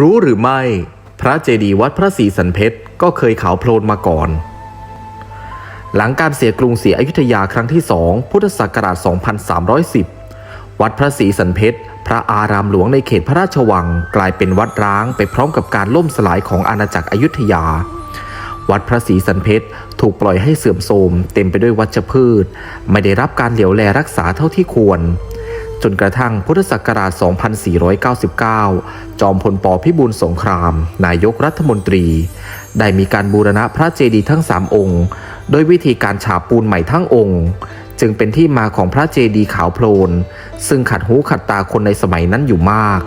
รู้หรือไม่ พระเจดีย์วัดพระศรีสันเพชรก็เคยขาวโพลนมาก่อน หลังการเสียกรุงศรียอยุธยาครั้งที่สองพุทธศักราช 2310 วัดพระศรีสันเพชรพระอารามหลวงในเขตพระราชวังกลายเป็นวัดร้างไปพร้อมกับการล่มสลายของอาณาจักรอยุธยา วัดพระศรีสันเพชรถูกปล่อยให้เสื่อมโทรมเต็มไปด้วยวัชพืช ไม่ได้รับการเหลียวแลรักษาเท่าที่ควร จนกระทั่งพุทธศักราช 2499 จอมพลปพิบูลสงคราม นายกรัฐมนตรี ได้มีการบูรณะพระเจดีย์ทั้ง 3 องค์ โดยวิธีการฉาบปูนใหม่ทั้งองค์ จึงเป็นที่มาของพระเจดีย์ขาวโพลน ซึ่งขัดหูขัดตาคนในสมัยนั้นอยู่มาก